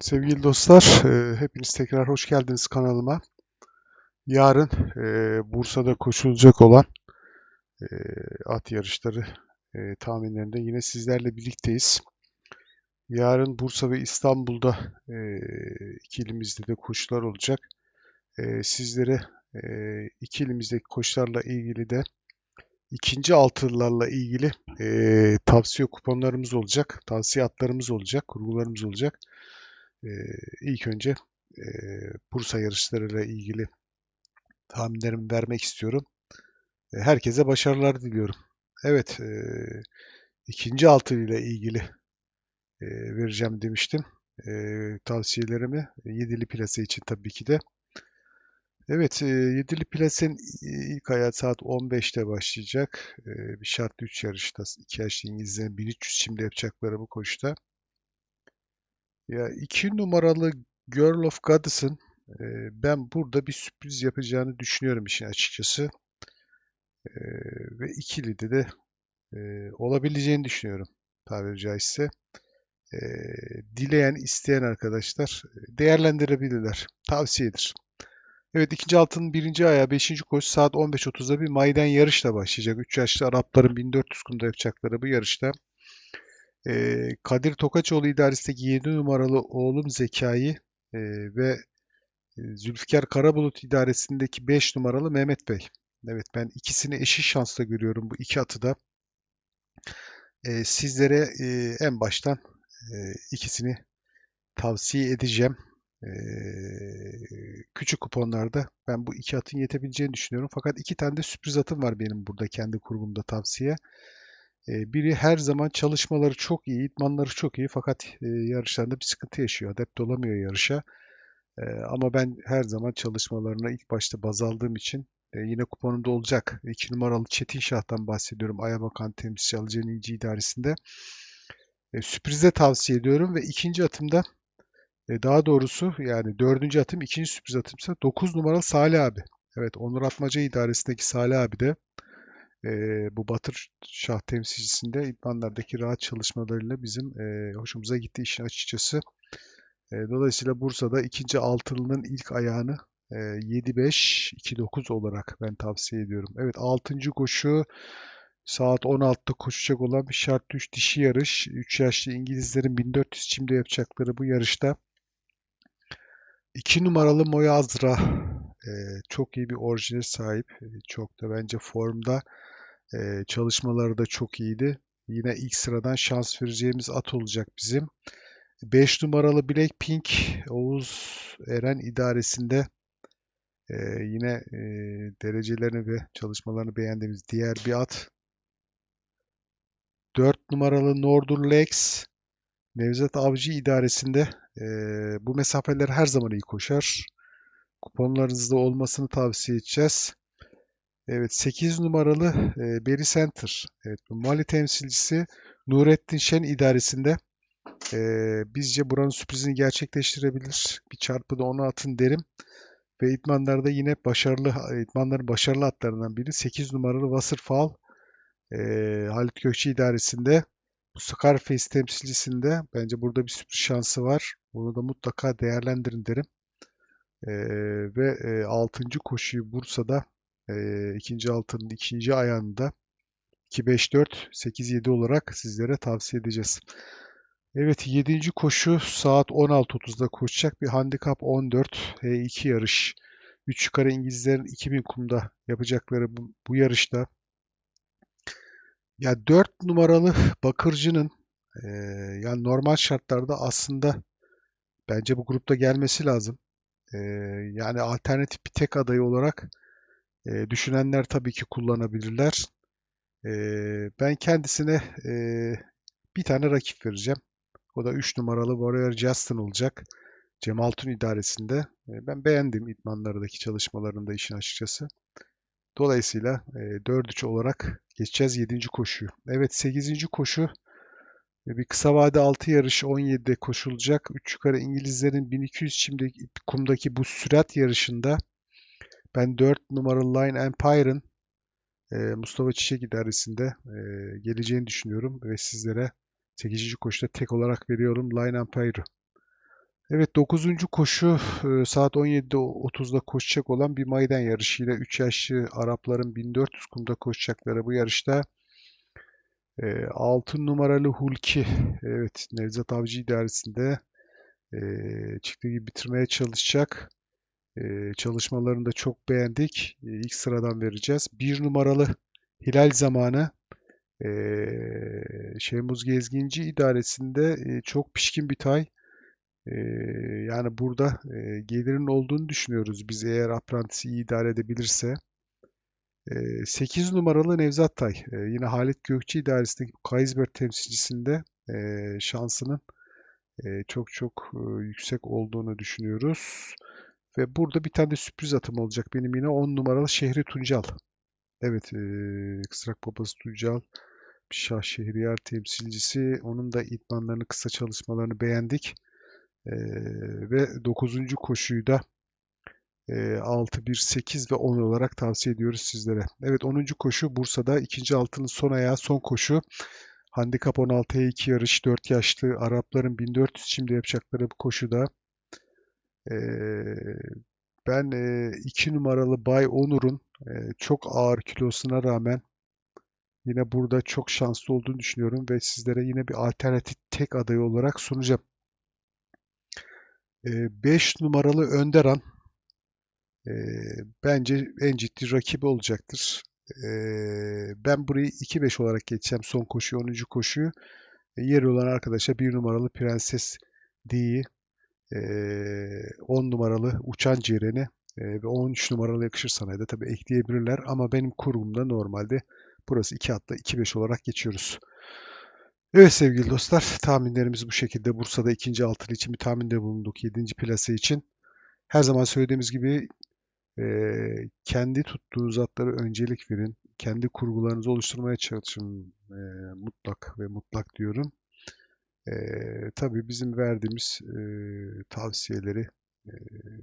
Sevgili dostlar, e, hepiniz tekrar hoş geldiniz kanalıma. Yarın e, Bursa'da koşulacak olan e, at yarışları tahminlerinde yine sizlerle birlikteyiz. Yarın Bursa ve İstanbul'da iki ilimizde de koşular olacak. Sizlere iki ilimizdeki koşularla ilgili de ikinci altılılarla ilgili tavsiye kuponlarımız olacak, tavsiye atlarımız olacak, kurgularımız olacak. Ee, ilk önce e, Bursa yarışlarıyla ilgili tahminlerimi vermek istiyorum. E, herkese başarılar diliyorum. Evet, e, ikinci altılı ile ilgili e, vereceğim demiştim. E, tavsiyelerimi yedili plase için tabii ki de. Evet, e, yedili plasenin ilk ayağı saat 15'te başlayacak. E, bir şartlı 3 yarışta 2 yaşlı İngilizlerin 1300 şimdi yapacakları bu koşuda. Ya iki numaralı Girl of Goddess'ın e, ben burada bir sürpriz yapacağını düşünüyorum işin açıkçası. E, ve ikili de e, olabileceğini düşünüyorum tabiri caizse. E, dileyen, isteyen arkadaşlar değerlendirebilirler. Tavsiyedir. Evet ikinci altının birinci ayağı 5. koşu saat 15.30'da bir maiden yarışla başlayacak. 3 yaşlı Arapların 1400 kumda yapacakları bu yarışta e, Kadir Tokaçoğlu idaresindeki 7 numaralı oğlum Zekai e, ve Zülfikar Karabulut idaresindeki 5 numaralı Mehmet Bey. Evet ben ikisini eşit şansla görüyorum bu iki atı da. E, sizlere e, en baştan e, ikisini tavsiye edeceğim. E, küçük kuponlarda ben bu iki atın yetebileceğini düşünüyorum. Fakat iki tane de sürpriz atım var benim burada kendi kurgumda tavsiye. Biri her zaman çalışmaları çok iyi, idmanları çok iyi fakat yarışlarında bir sıkıntı yaşıyor. Adept olamıyor yarışa. Ama ben her zaman çalışmalarına ilk başta baz aldığım için yine kuponumda olacak. 2 numaralı Çetin Şah'tan bahsediyorum. Ayabakan temsilcisi Alıcı İnci idaresinde. Sürprize tavsiye ediyorum ve ikinci atımda daha doğrusu yani dördüncü atım ikinci sürpriz atımsa 9 numaralı Salih abi. Evet Onur Atmaca idaresindeki Salih abi de e, bu Batır Şah temsilcisinde idmanlardaki rahat çalışmalarıyla bizim e, hoşumuza gitti işin açıkçası. E, dolayısıyla Bursa'da ikinci altılının ilk ayağını e, 7-5-2-9 olarak ben tavsiye ediyorum. Evet 6. koşu saat 16'da koşacak olan bir şart 3 dişi yarış. 3 yaşlı İngilizlerin 1400 çimde yapacakları bu yarışta 2 numaralı Moya Azra çok iyi bir orijine sahip. Çok da bence formda. Çalışmaları da çok iyiydi. Yine ilk sıradan şans vereceğimiz at olacak bizim. 5 numaralı Blackpink Oğuz Eren idaresinde e, yine e, derecelerini ve çalışmalarını beğendiğimiz diğer bir at. 4 numaralı Nordur Lex Nevzat Avcı idaresinde e, bu mesafeler her zaman iyi koşar. Kuponlarınızda olmasını tavsiye edeceğiz. Evet 8 numaralı e, Berry Center. Evet, bu Mali temsilcisi Nurettin Şen idaresinde e, bizce buranın sürprizini gerçekleştirebilir. Bir çarpıda onu atın derim. Ve idmanlarda yine başarılı, idmanların başarılı atlarından biri 8 numaralı Wasserfall e, Halit Gökçe idaresinde. Bu Scarface temsilcisinde bence burada bir sürpriz şansı var. Bunu da mutlaka değerlendirin derim. E, ve e, 6. koşuyu Bursa'da e, ikinci altının ikinci ayağında 2-5-4-8-7 olarak sizlere tavsiye edeceğiz. Evet 7. koşu saat 16.30'da koşacak bir handikap 14 H2 yarış. 3 yukarı İngilizlerin 2000 kumda yapacakları bu, bu yarışta ya 4 numaralı Bakırcı'nın e, yani normal şartlarda aslında bence bu grupta gelmesi lazım. E, yani alternatif bir tek adayı olarak e, düşünenler tabii ki kullanabilirler. E, ben kendisine e, bir tane rakip vereceğim. O da 3 numaralı Warrior Justin olacak. Cem Altun idaresinde. Ben beğendim idmanlardaki çalışmalarında işin açıkçası. Dolayısıyla e, 4-3 olarak geçeceğiz 7. koşuyu. Evet 8. koşu bir kısa vade 6 yarış 17'de koşulacak. 3 yukarı İngilizlerin 1200 şimdi kumdaki bu sürat yarışında ben 4 numaralı Line Empire'ın e, Mustafa Çiçek idaresinde e, geleceğini düşünüyorum ve sizlere 8. koşuda tek olarak veriyorum Line Empire'ı. Evet 9. koşu e, saat 17.30'da koşacak olan bir maydan yarışıyla 3 yaşlı Arapların 1400 kumda koşacakları bu yarışta 6 numaralı Hulki evet Nevzat Avcı idaresinde e, çıktığı gibi bitirmeye çalışacak. E, çalışmalarını da çok beğendik. E, ilk sıradan vereceğiz. 1 numaralı Hilal Zamanı e, Şemuz Gezginci idaresinde e, çok pişkin bir tay. E, yani burada e, gelirin olduğunu düşünüyoruz. Biz eğer aprantisi iyi idare edebilirse. E, 8 numaralı Nevzat Tay. Yine Halit Gökçe idaresindeki Kaysberg temsilcisinde şansının çok çok yüksek olduğunu düşünüyoruz. Ve burada bir tane de sürpriz atım olacak benim yine 10 numaralı Şehri Tuncal. Evet, Kısrak Babası Tuncal Şah Şehriyar temsilcisi. Onun da idmanlarını, kısa çalışmalarını beğendik. Ve 9. koşuyu da 6, 1, 8 ve 10 olarak tavsiye ediyoruz sizlere. Evet 10. koşu Bursa'da ikinci altının son ayağı son koşu. Handikap 16'ya 2 yarış 4 yaşlı Arapların 1400 şimdi yapacakları bu koşuda e, ben 2 numaralı Bay Onur'un e, çok ağır kilosuna rağmen yine burada çok şanslı olduğunu düşünüyorum ve sizlere yine bir alternatif tek adayı olarak sunacağım. 5 numaralı Önderan bence en ciddi rakibi olacaktır. E, ben burayı 2-5 olarak geçeceğim son koşuyu, 10. koşuyu. E, yeri olan arkadaşa 1 numaralı Prenses D'yi, e, 10 numaralı Uçan Cereni e, ve 13 numaralı Yakışır Sanayi'de tabii ekleyebilirler. Ama benim kurgumda normalde burası 2 atla 2-5 olarak geçiyoruz. Evet sevgili dostlar tahminlerimiz bu şekilde. Bursa'da ikinci altılı için bir tahminde bulunduk. 7. plase için. Her zaman söylediğimiz gibi e, kendi tuttuğunuz atlara öncelik verin. Kendi kurgularınızı oluşturmaya çalışın e, mutlak ve mutlak diyorum. E, tabii bizim verdiğimiz e, tavsiyeleri e,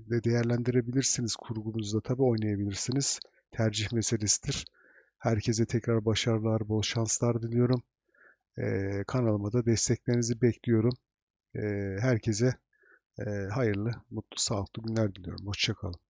de değerlendirebilirsiniz. Kurgumuzda tabii oynayabilirsiniz. Tercih meselesidir. Herkese tekrar başarılar, bol şanslar diliyorum. Ee, kanalıma da desteklerinizi bekliyorum. Ee, herkese e, hayırlı, mutlu, sağlıklı günler diliyorum. Hoşçakalın.